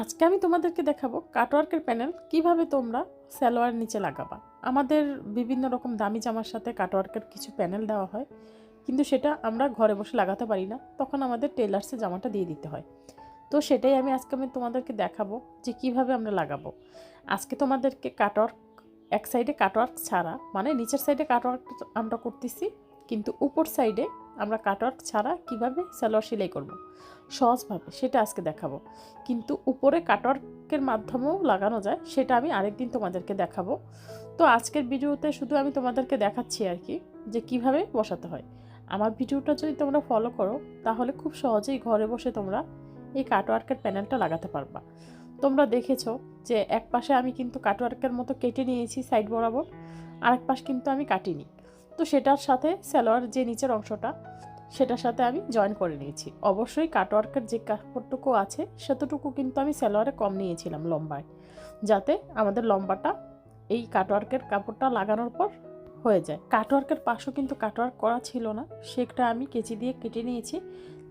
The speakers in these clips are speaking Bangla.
আজকে আমি তোমাদেরকে দেখাবো কাটওয়ার্কের প্যানেল কীভাবে তোমরা সালোয়ার নিচে লাগাবা। আমাদের বিভিন্ন রকম দামি জামার সাথে কাটওয়ার্কের কিছু প্যানেল দেওয়া হয়, কিন্তু সেটা আমরা ঘরে বসে লাগাতে পারি না, তখন আমাদের টেলার্সে জামাটা দিয়ে দিতে হয়। তো সেটাই আমি আজকে আমি তোমাদেরকে দেখাবো যে কীভাবে আমরা লাগাবো। আজকে তোমাদেরকে কাটওয়ার্ক এক সাইডে কাটওয়ার্ক ছাড়া মানে নিচের সাইডে কাটওয়ার্ক আমরা করতেছি, কিন্তু উপর সাইডে আমরা কাটওয়ার্ক ছাড়া কীভাবে সালোয়ার সেলাই করব? সহজভাবে, সেটা আজকে দেখাবো। কিন্তু উপরে কাটওয়ার্কের মাধ্যমেও লাগানো যায়, সেটা আমি আরেকদিন তোমাদেরকে দেখাবো। তো আজকের ভিডিওতে শুধু আমি তোমাদেরকে দেখাচ্ছি আর কি, যে কীভাবে বসাতে হয়। আমার ভিডিওটা যদি তোমরা ফলো করো, তাহলে খুব সহজেই ঘরে বসে তোমরা এই কাটওয়ার্কের প্যানেলটা লাগাতে পারবা। তোমরা দেখেছ যে এক পাশে আমি কিন্তু কাটওয়ার্কের মতো কেটে নিয়েছি সাইড বরাবর, আরেক পাশ কিন্তু আমি কাটিনি। তো সেটার সাথে সালোয়ার যে নিচের অংশটা, সেটার সাথে আমি জয়েন করে নিয়েছি। অবশ্যই কাটওয়ার্কের যে কাপড়টুকু আছে, সেতটুকু কিন্তু আমি সালোয়ারে কম নিয়েছিলাম লম্বায়, যাতে আমাদের লম্বাটা এই কাটওয়ার্কের কাপড়টা লাগানোর পর হয়ে যায়। কাটওয়ার্কের পাশও কিন্তু কাটওয়ার্ক করা ছিল না, সেটা আমি কেচি দিয়ে কেটে নিয়েছি।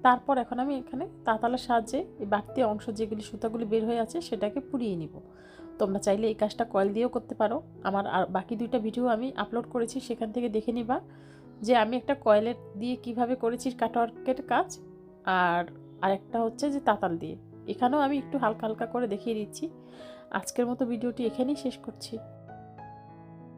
তারপর এখন আমি এখানে তাতালের সাহায্যে এই বাড়তি অংশ যেগুলি সুতাগুলি বের হয়ে আছে, সেটাকে পুড়িয়ে নিব। তোমরা চাইলে এই কাজটা কয়েল দিয়েও করতে পারো। আমার আর বাকি দুইটা ভিডিও আমি আপলোড করেছি, সেখান থেকে দেখে নিবা যে আমি একটা কয়েলের দিয়ে কীভাবে করেছি কাটওয়ার্কের কাজ আর আরেকটা হচ্ছে যে তাতাল দিয়ে। এখানেও আমি একটু হালকা হালকা করে দেখিয়ে দিচ্ছি। আজকের মতো ভিডিওটি এখানেই শেষ করছি।